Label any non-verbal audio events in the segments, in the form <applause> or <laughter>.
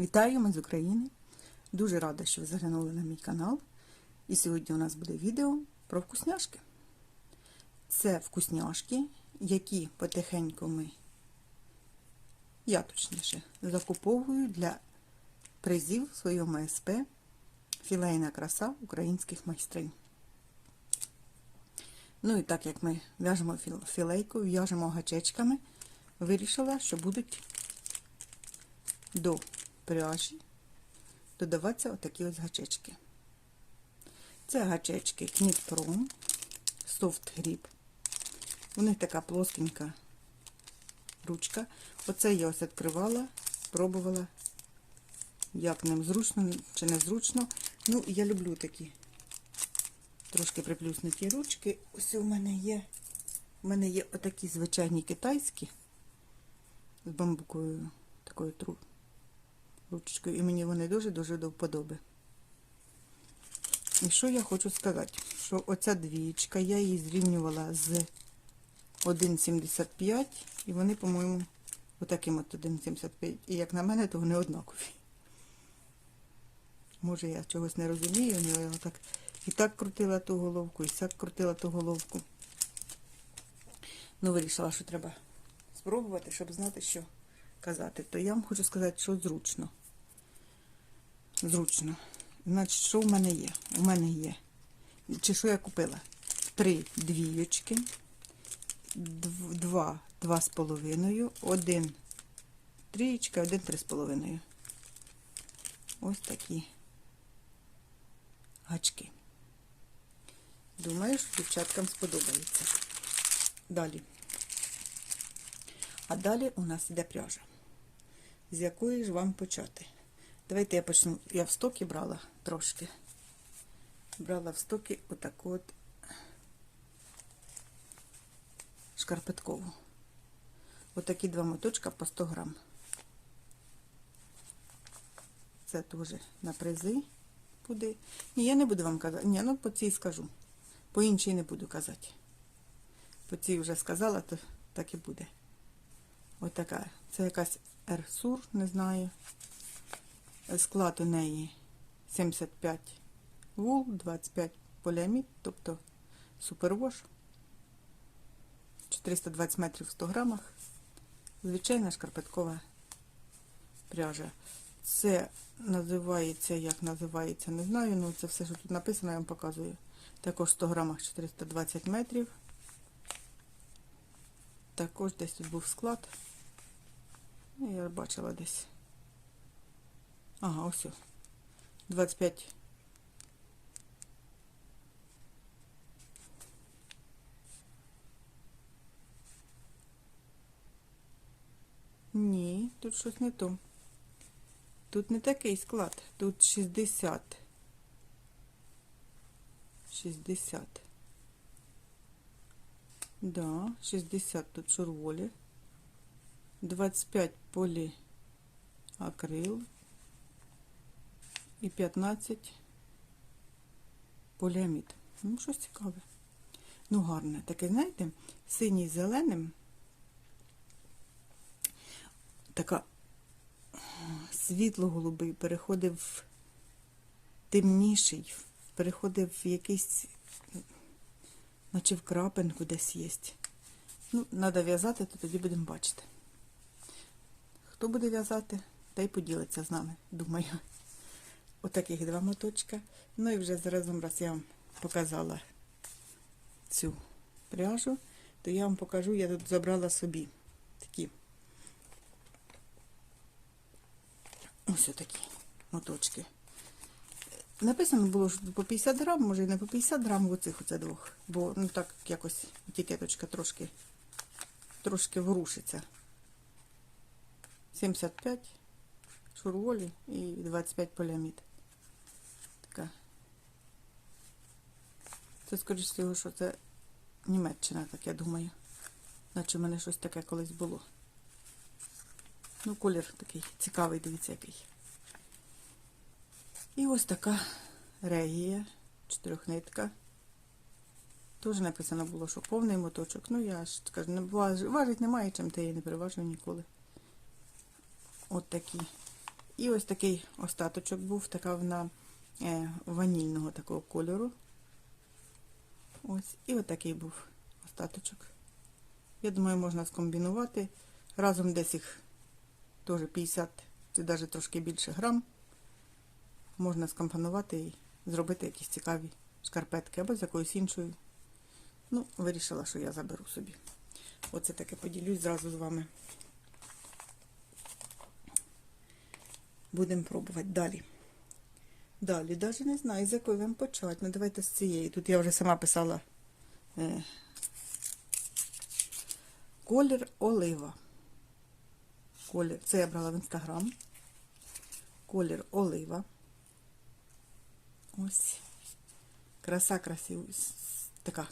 Вітаю ми з України. Дуже рада, що ви заглянули на мій канал. І сьогодні у нас буде відео про вкусняшки. Це вкусняшки, які потихеньку ми, я точніше, закуповую для призів в своєму СП Філейна краса українських майстринь. Ну і так як ми в'яжемо філейку, в'яжемо гачечками, вирішила, що будуть до пряжі додаватися отакі ось гачечки. Це гачечки Knit Pro Soft Grip. У них така плоскенька ручка. Оце я ось відкривала, пробувала, як ним зручно чи незручно. Ну, я люблю такі трошки приплюснуті ручки. Ось у мене є. У мене є отакі звичайні китайські з бамбуковою такою тру ручкою. І мені вони дуже-дуже до вподоби. І що я хочу сказати? Що оця двічка, я її зрівнювала з 1,75 і вони, по-моєму, отаким от 1,75. І як на мене, то вони однакові. Може, я чогось не розумію, але я так і так крутила ту головку, і так крутила ту головку. Ну, вирішила, що треба спробувати, щоб знати, що казати. То я вам хочу сказати, що зручно. Зручно. Значить, що в мене є? У мене є. Чи що я купила? Три двіючки, два, два з половиною, один трієчка, один три з половиною. Ось такі гачки. Думаю, що дівчаткам сподобається. Далі. А далі у нас йде пряжа. З якої ж вам почати? Давайте я почну. Я в стокі брала трошки. Брала в стокі отаку от шкарпеткову. Отакі два моточка по 100 грам. Це теж на призи буде. Ні, я не буду вам казати. Ні, ну по цій скажу. По іншій не буду казати. По цій вже сказала, то так і буде. Отака. Це якась Ерсур, не знаю. Склад у неї 75 вул, 25 поліамід, тобто супервош. 420 метрів в 100 грамах. Звичайна шкарпеткова пряжа. Це називається, як називається, не знаю, ну це все, що тут написано, я вам показую. Також 100 грамах 420 метрів. Також десь тут був склад. Ну, Я бачила десь. Ага, ось. о. 25. Ні, тут щось не то. Тут не такий склад. Тут 60. 60. Да, 60 тут шурволі. 25 поліакрил і 15 поліамід. Ну, щось цікаве. Ну, гарне. Таке, знаєте, синій з зеленим. Така світло-голубий переходив в темніший, переходив в якийсь, наче в крапинку десь є. Ну, треба в'язати, то тоді будемо бачити. Хто буде в'язати, та й поділиться з нами, думаю. Отаких два моточка. Ну і вже заразом раз я вам показала цю пряжу, то я вам покажу, я тут забрала собі такі ось такі моточки. Написано було, що по 50 грам, може і не по 50 грам в оцих оце двох, бо ну так якось етикеточка трошки трошки ворушиться. 75 шурволі і 25 поліамід. Така. Це, скоріш всього, що це Німеччина, так я думаю. Наче в мене щось таке колись було. Ну, колір такий цікавий, дивіться який. І ось така регія, чотирьохнитка. Теж написано було, що повний моточок. Ну, я ж кажу, не важ- важить немає, чим ти її не переважую ніколи. От такі І ось такий остаточок був, така вона е, ванільного такого кольору. Ось, і ось такий був остаточок. Я думаю, можна скомбінувати. Разом десь їх теж 50 чи навіть трошки більше грам. Можна скомпонувати і зробити якісь цікаві шкарпетки або з якоюсь іншою. Ну, вирішила, що я заберу собі. Оце таке поділюсь зразу з вами. Будемо пробувати далі. Далі, навіть не знаю, з якої вам почати. Ну, давайте з цієї. Тут я вже сама писала е, колір олива. Колір, це я брала в інстаграм. Колір олива. Ось. Краса красива. Така.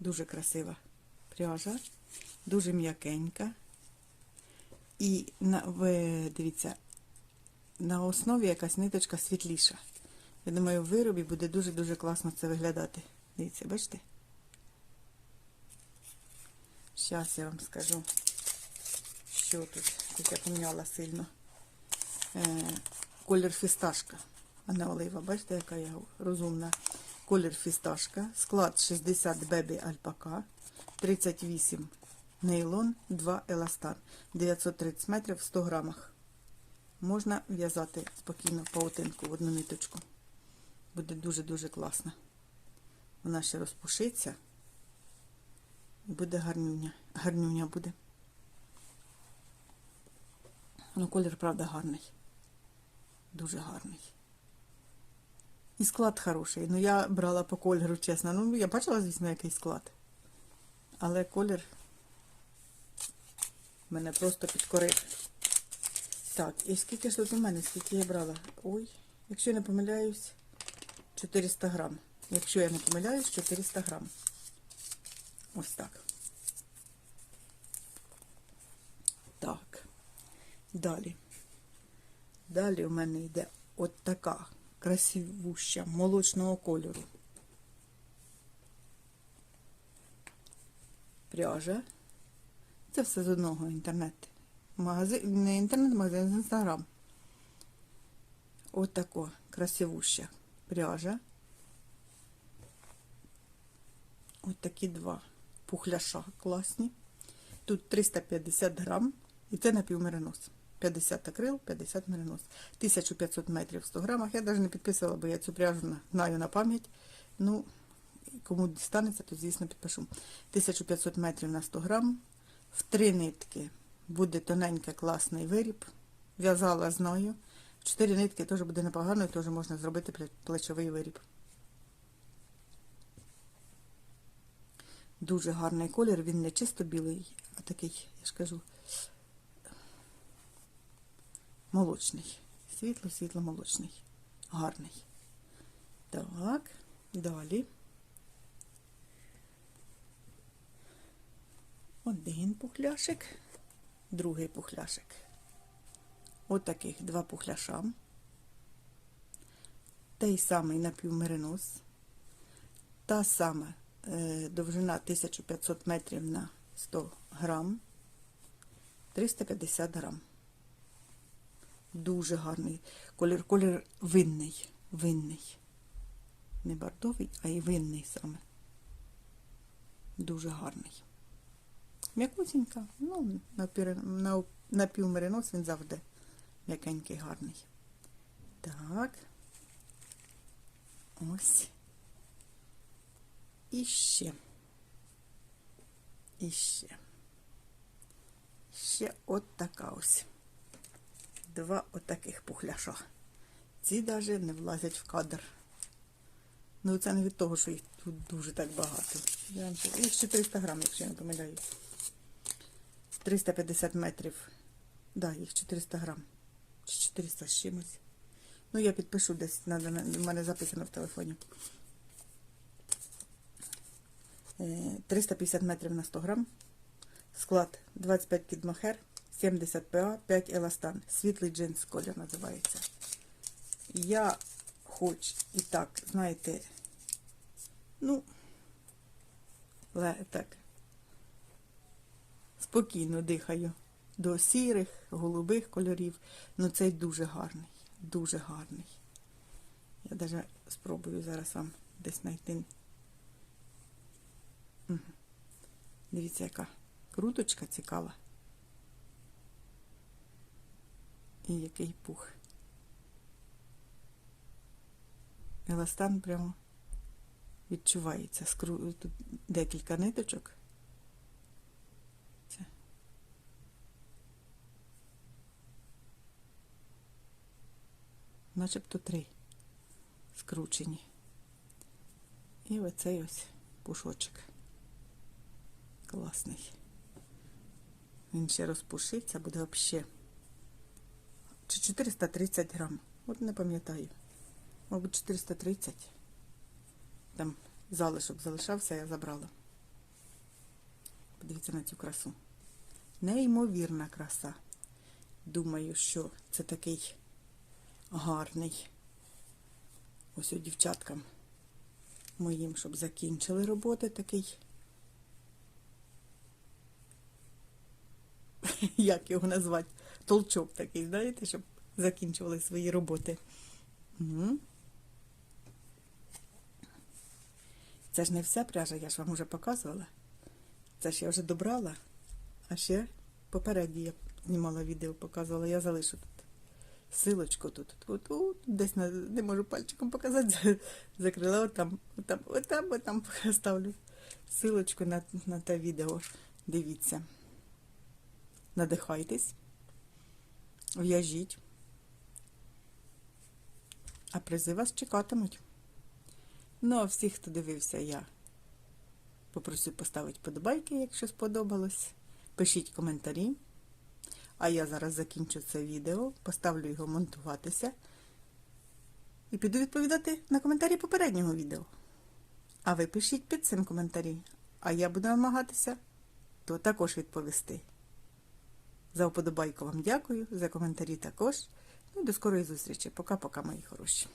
Дуже красива пряжа. Дуже м'якенька. І на, ви, дивіться, на основі якась ниточка світліша. Я думаю, в виробі буде дуже-дуже класно це виглядати. Дивіться, бачите? Зараз я вам скажу, що тут. Тут я поміняла сильно. Е, колір фісташка, а не олива. Бачите, яка я розумна. Колір фісташка. Склад 60 бебі альпака, 38 нейлон, 2 еластан. 930 метрів в 100 грамах. Можна в'язати спокійно паутинку в одну ниточку. Буде дуже-дуже класно. Вона ще розпушиться. І буде гарнюня. Гарнюня буде. Ну, колір, правда, гарний. Дуже гарний. І склад хороший. Ну, я брала по кольору, чесно. Ну, я бачила, звісно, який склад. Але колір мене просто підкорив. Так, і скільки ж тут у мене, скільки я брала? Ой, якщо я не помиляюсь, 400 грам. Якщо я не помиляюсь, 400 грам. Ось так. Так. Далі. Далі у мене йде от така красивуща молочного кольору. Пряжа. Це все з одного інтернету. Магазин, не інтернет-магазин, з інстаграм. От красивуща пряжа. От такі два пухляша класні. Тут 350 грам. І це напівмеринос. 50 акрил, 50 меринос. 1500 метрів в 100 грамах. Я навіть не підписувала, бо я цю пряжу знаю на пам'ять. Ну, кому дістанеться, то, звісно, підпишу. 1500 метрів на 100 грам. В три нитки буде тоненький класний виріб. В'язала знаю. В чотири нитки теж буде непогано і теж можна зробити плечовий виріб. Дуже гарний колір, він не чисто білий, а такий, я ж кажу, молочний. Світло-світло молочний. Гарний. Так, далі. Один пухляшик, другий пухляшик. От два пухляша. Той самий напівмеринос. Та сама е, довжина 1500 метрів на 100 грам. 350 грам. Дуже гарний колір. Колір винний. Винний. Не бордовий, а й винний саме. Дуже гарний. М'якусінька, ну, напівмеринос він завжди м'якенький, гарний. Так. Ось. І ще. І ще. Ще от така ось. Два отаких пухляша. Ці навіть не влазять в кадр. Ну, це не від того, що їх тут дуже так багато. Їх 400 грам, якщо я не помиляюсь. 350 метрів. Да, їх 400 грам. Чи 400 з чимось. Ну, я підпишу десь, надо, в мене записано в телефоні. 350 метрів на 100 грам. Склад 25 кідмахер, 70 ПА, 5 еластан. Світлий джинс колір називається. Я хоч і так, знаєте, ну, так, спокійно дихаю. до сірих, голубих кольорів. Ну цей дуже гарний, дуже гарний. Я навіть спробую зараз вам десь знайти. Дивіться, яка круточка цікава. І який пух. Еластан прямо відчувається. Скру... Тут декілька ниточок. Це. Начебто три скручені. І оцей ось пушочок. Класний. Він ще розпушиться, буде взагалі. Чи 430 грам. От не пам'ятаю. Мабуть, 430. Там залишок залишався, я забрала. Подивіться на цю красу. Неймовірна краса. Думаю, що це такий гарний. Ось у дівчаткам моїм, щоб закінчили роботи такий. <laughs> Як його назвати? Толчок такий, знаєте, щоб закінчували свої роботи. Це ж не вся пряжа, я ж вам вже показувала. Це ж я вже добрала, а ще попередньо я знімала відео, показувала, я залишу тут. Силочку тут, тут десь на, не можу пальчиком показати, <laughs> закрила отам, отам, отам, отам ставлю силочку на, на те відео. Дивіться. Надихайтесь, в'яжіть, а призи вас чекатимуть. Ну, а всіх, хто дивився, я попросив поставити подобайки, якщо сподобалось. Пишіть коментарі. А я зараз закінчу це відео, поставлю його монтуватися і піду відповідати на коментарі попереднього відео. А ви пишіть під цим коментарі, а я буду намагатися то також відповісти. За вподобайку вам дякую, за коментарі також. Ну до скорої зустрічі. Пока-пока, мої хороші.